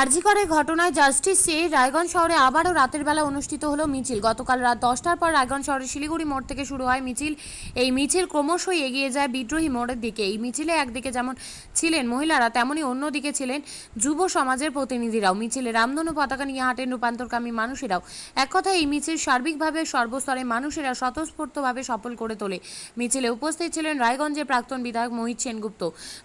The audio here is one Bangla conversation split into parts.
আরজিকরের ঘটনায় জাস্টিস চেয়ে রায়গঞ্জ শহরে আবারও রাতের বেলা অনুষ্ঠিত হলো মিছিল। গতকাল রাত দশটার পর রায়গঞ্জ শহরের শিলিগুড়ি মোড় থেকে শুরু হয় মিছিল। এই মিছিল ক্রমশই এগিয়ে যায় বিদ্রোহী মোড়ের দিকে। এই মিছিলে একদিকে যেমন ছিলেন মহিলারা তেমনই অন্যদিকে ছিলেন যুব সমাজের প্রতিনিধিরাও। মিছিলে রামধনু পতাকা নিয়ে হাঁটেন রূপান্তরকামী মানুষেরাও। এক কথায় এই মিছিল সার্বিকভাবে সর্বস্তরের মানুষেরা স্বতঃস্ফূর্তভাবে সফল করে তোলে। মিছিলে উপস্থিত ছিলেন রায়গঞ্জের প্রাক্তন বিধায়ক মোহিত সেনগুপ্ত।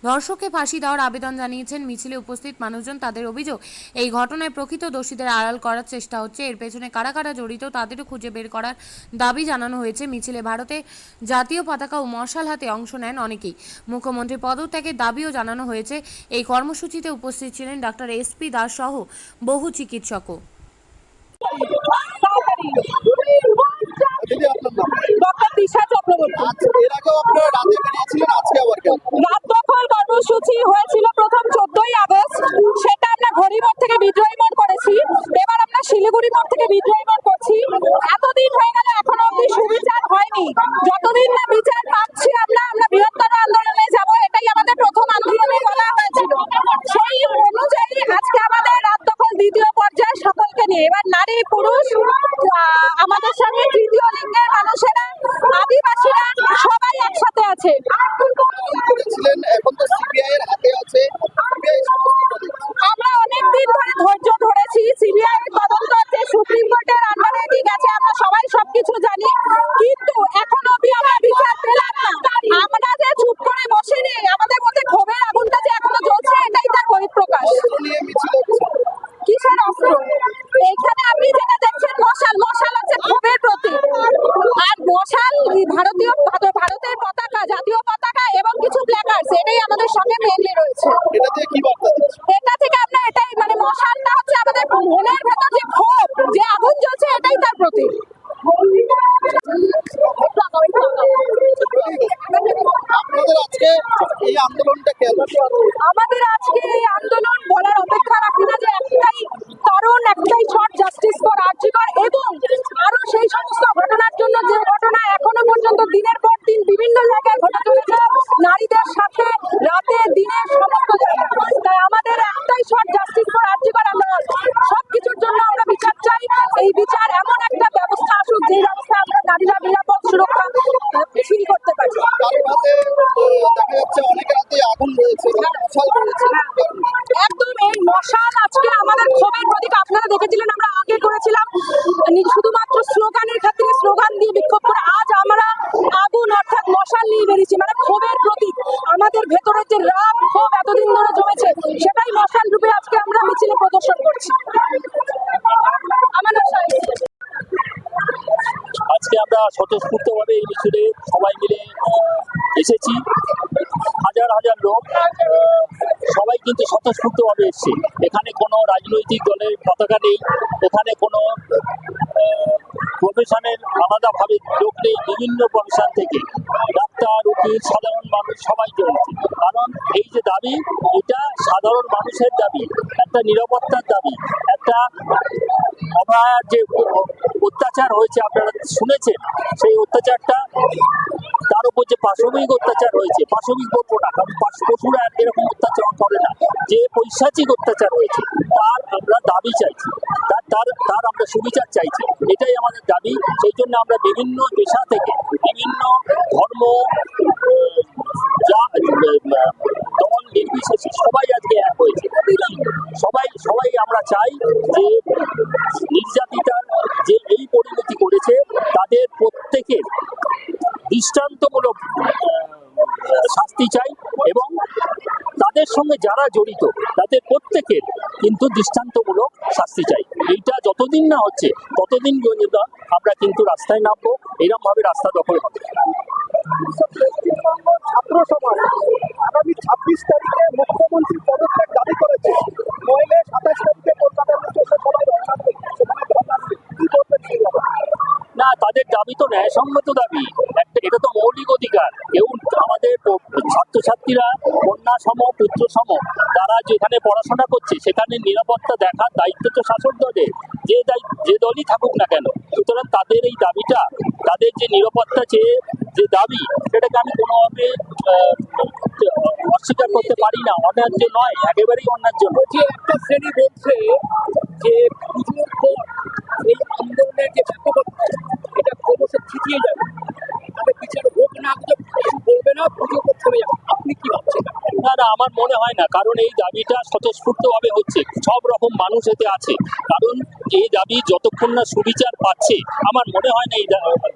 ধর্ষককে ফাঁসি দেওয়ার আবেদন জানিয়েছেন। মিছিলে উপস্থিত মানুষজন তাদের অভিযোগ এই ঘটনায় প্রকৃত দোষীদের আড়াল করার চেষ্টা হচ্ছে। এর পেছনে কারা কারা জড়িত তাদেরও খুঁজে বের করার দাবি জানানো হয়েছে। মিছিলে ভারতে জাতীয় পতাকা ও মশাল হাতে অংশ নেন অনেকেই। মুখ্যমন্ত্রী পদত্যাগের দাবিও জানানো হয়েছে। এই কর্মসূচিতে উপস্থিত ছিলেন ডাক্তার এস পি দাস সহ বহু চিকিৎসকও। কেন? রাত দখল কর্মসূচি হয়েছিল প্রথম চোদ্দই আগস্ট সেটা আমরা ঘড়িমোড় থেকে বিদ্রোহী মোড় করেছি এবার আমরা শিলিগুড়ি মোড় থেকে বিদ্রোহী মোড় করছি এতদিন হয়ে গেল এখনও অব্দি সুবিচার হয়নি যতদিন না বিচার পাচ্ছি আমরা আমরা বৃহত্তর আন্দোলনে যাব এটাই আমাদের প্রথম আন্দোলনে বলা হয়েছিল সেই অনুযায়ী আজকে আমাদের রাত দখল দ্বিতীয় পর্যায়ে সকলকে নিয়ে এবার নারী পুরুষ আহ, আমাদের সঙ্গে তৃতীয় লিঙ্গের মানুষেরা আদিবাসীরা সবাই একসাথে আছে করেছিলেন এখন তো সিবিআই এর হাতে আছে সিবিআই সমস্ত দেখছে। আমরা অনেকদিন ধরে ধৈর্য ধরেছি সিবিআই তদন্ত যে সুপ্রিম কোর্টের আন্ডারে গেছে আমরা সবাই সবকিছু জানি কিন্তু এখন অব্দি আমরা বিচার পেলাম না আমরা যে চুপ করে বসিনি আমাদের মধ্যে ক্ষোভের আগুনটা যে এখনও জ্বলছে এটাই তার বহিঃপ্রকাশ অস্ত্র নিয়ে মিছিল হচ্ছে কিসের অস্ত্র এখানে আপনি যেটা দেখছেন মশাল মশাল হচ্ছে ক্ষোভের প্রতীক আর মশাল এই ভারতীয় ভারতের পতাকা জাতীয় পতাকা এবং কিছু প্ল্যাকার্ডস এটাই আমাদের সঙ্গে মেনলি রয়েছে। এটা থেকে আমরা এটাই মানে মশালটা হচ্ছে আমাদের মনের ভেতর যে ক্ষোভ যে আগুন জ্বলছে এটাই তার কেন? আমাদের আজকে এই আন্দোলন বলার অপেক্ষা রাখি না যে একটাই কারণ একটাই শর্ট জাস্টিস ফর আর্জিকর এবং আরও সেই সমস্ত ঘটনার জন্য যে ঘটনা এখনও পর্যন্ত দিনের পর দিন বিভিন্ন জায়গায় ঘটে চলেছে নারীদের সাথে রাতে দিনের সমস্ত জায়গায় তাই আমাদের একটাই শর্ট জাস্টিস ফর আর্জিকর আমরা সবকিছুর জন্য আমরা বিচার চাই এই বিচার এমন একটা ব্যবস্থা আসুক যে ব্যবস্থা আমরা নারীরা নিরাপদ সুরক্ষা ফিল করতে পারি কারোর হাতে আহ, দেখা যাচ্ছে অনেকের হাতে আগুন রয়েছে মশাল রয়েছে একদম এই মশাল আজকে আমাদের ক্ষোভের প্রতীক আপনারা দেখেছিলেন আমরা আগে করেছিলাম নি- শুধুমাত্র স্লোগানের ক্ষেত্রে স্লোগান দিয়ে বিক্ষোভ করে আজ আমরা আগুন, অর্থাৎ মশাল নিয়ে বেরিয়েছি। মানে ক্ষোভের প্রতীক। আমাদের ভেতরের যে রাগ, ক্ষোভ এতদিন ধরে জমেছে, সেটাই মশাল রূপে আজকে আমরা মিছিলে প্রদর্শন করছি। আজকে আমরা স্বতঃস্ফূর্তভাবে এই মিছিলে সবাই মিলে এসেছি। হাজার হাজার লোক। সবাই কিন্তু স্বতঃস্ফূর্তভাবে এসছে। এখানে কোনো রাজনৈতিক দলের পতাকা নেই। এখানে কোনো প্রফেশনের আলাদাভাবে লোক নেই। বিভিন্ন প্রফেশন থেকে ডাক্তার, উকিল, সাধারণ মানুষ সবাই চলছে কারণ এই যে দাবি, এটা সাধারণ মানুষের দাবি, একটা নিরাপত্তার দাবি, একটা অভয়ার যে অত্যাচার হয়েছে আপনারা শুনেছেন, সেই অত্যাচারটা, তার উপর যে পাশবিক অত্যাচার হয়েছে, পাশবিক বলব না কারণ পাশ- পশুরা এরকম অত্যাচার করে না। যে পৈশাচিক অত্যাচার হয়েছে, তার আমরা দাবি চাইছি। তার তার তার আমরা সুবিচার চাইছি। এটাই আমাদের দাবি। সেই জন্য আমরা বিভিন্ন পেশা থেকে বিভিন্ন ধর্ম যা দল নির্বিশেষে সবাই আজকে এক হয়েছে। সবাই সবাই আমরা চাই যে নির্যাতিতার যে এই পরিণতি করেছে, তাদের প্রত্যেকের দৃষ্টান্তমূলক আহ, শাস্তি চাই এবং সঙ্গে যারা জড়িত তাদের প্রত্যেকের কিন্তু দৃষ্টান্তমূলক শাস্তি চাই এইটা যতদিন না হচ্ছে ততদিন আমরা কিন্তু রাস্তায় নামবো এরকম ভাবে রাস্তা দখল হবে ছাত্র সমাজ আগামী ছাব্বিশ তারিখে মুখ্যমন্ত্রী পদত্যাগ দাবি করেছে নইলে সাতাশ তারিখে কলকাতার মধ্যে এসে সবাই রওনা দেবে। সেখানে কথা আছে। কি করবেন সেই ব্যাপারে? না তাদের দাবি তো ন্যায়সঙ্গত দাবি একটা এটা তো মৌলিক অধিকার কেউ আমাদের প- ছাত্রছাত্রীরা কন্যা সম পুত্র সম তারা যেখানে পড়াশোনা করছে, সেখানে নিরাপত্তা দেখার দায়িত্ব তো শাসক দলের। যে যে দলই থাকুক না কেন, সুতরাং তাদের এই দাবিটা, তাদের যে নিরাপত্তা চেয়ে যে দাবি, সেটাকে আমি কোনোভাবে অস্বীকার করতে পারি না। অন্যায্য নয়, একেবারেই অন্যায্য নয়। যে একটা শ্রেণি বলছে যে না। কারণ এই দাবিটা স্বতঃস্ফূর্তভাবে হচ্ছে। সব রকম মানুষ এতে আছে। কারণ এই দাবি যতক্ষণ না সুবিচার পাচ্ছে, আমার মনে হয় না এই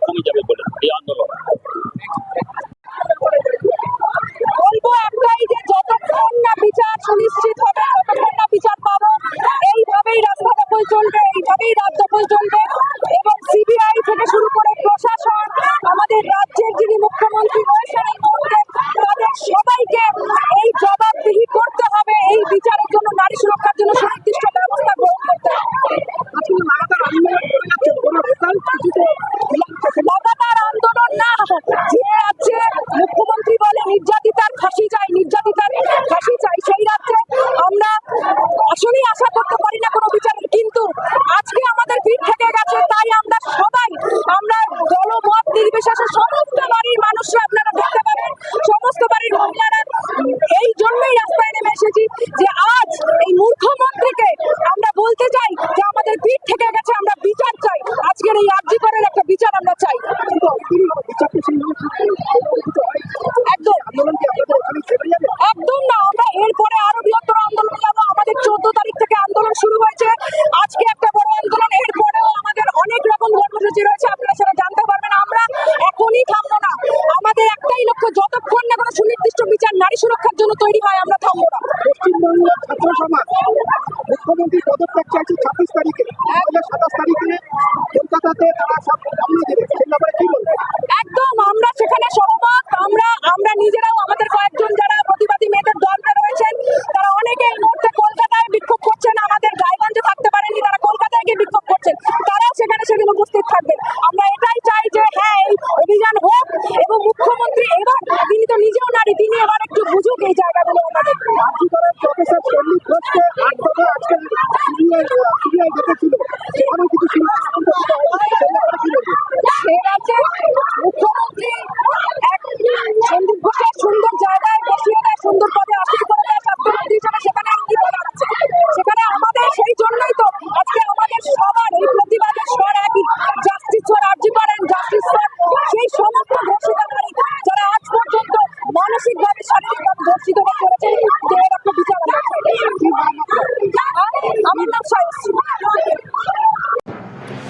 কমে যাবে বলে এই আন্দোলন। একটাই যে যতক্ষণ না বিচার সুনিশ্চিত হবে, ততক্ষণ না বিচার এইভাবেই এইভাবেই এবং সিবিআই থেকে শুরু করে প্রশাসন, আমাদের রাজ্যের যিনি মুখ্যমন্ত্রী রয়েছেন এই মুহূর্তে তাদের সবাইকে এই জবাবদিহি করতে হবে এই বিচারের জন্য নারী সুরক্ষার জন্য সুনির্দিষ্ট ব্যবস্থা গ্রহণ করতে হবে আপনি লাগাতার আন্দোলন করে যাচ্ছেন কোনো রেজাল্ট কিছুতে লাগাতার আন্দোলন না যে রাজ্যে মুখ্যমন্ত্রী বলে নির্যাতিতার ফাঁসি চাই নির্যাতিতার ফাঁসি চাই সেই রাজ্যে আমরা আসলেই আশা করতে পারি না কোনো বিচারের কিন্তু আজকে আমাদের ভিড় থেকে গেছে তাই আমরা সবাই আমরা দলমত নির্বিশেষে সমস্ত বাড়ির মানুষরা আপনারা দেখতে পাবেন সমস্ত বাড়ির মহিলারা এই জন্যই রাস্তায় নেমে এসেছি যে আজ এই মুখ্যমন্ত্রীকে আমরা বলতে চাই যে আমাদের ভিড় থেকে গেছে আমরা বিচার চাই আজকের এই আর্যিকরের একটা বিচার আমরা চাই কিন্তু অনেকেরই হবে বিচারকে সেই একদম আন্দোলন কি আপনাদের ওখানে ছেড়ে যাবে একদম না আমরা এরপরে আরও বৃহত্তর আন্দোলন যাব আমাদের চোদ্দ তারিখ থেকে আন্দোলন শুরু হয়েছে আজকে একটা বড় আন্দোলন এরপরেও আমাদের অনেক রকম কর্মসূচি রয়েছে, আপনারা সেটা জানতে পারবেন। আমরা এখনই থামবো না। আমাদের একটাই লক্ষ্য, যতক্ষণ না কোনো সুনির্দিষ্ট বিচার নারী সুরক্ষার জন্য তৈরি হয়, আমরা একটু বুঝুক এই জায়গাগুলো আমাদের আর্জি করেন প্রফেসর দফে আজকে সিবিআই সিবিআই ডেকেছিল কিছু এক সন্দীপ ঘোষের সুন্দর জায়গায় বসিয়ে দেয় সুন্দর পদে আসীন করে দেয় স্বাস্থ্যমন্ত্রী হিসেবে সেখানে আর কি বলার আছে সেখানে আমাদের সেই জন্যই তো আজকে আমাদের সবার এই প্রতিবাদের স্বর একই জাস্টিস ফর আর্জি করেন জাস্টিস ফর সেই সমস্ত ধর্ষিত নারী যারা আজ পর্যন্ত মানসিকভাবে শারীরিকভাবে ধর্ষিত হয়ে পড়েছে যে এর একটা বিচার আমরা চাই। আমার নাম সায়শ্রী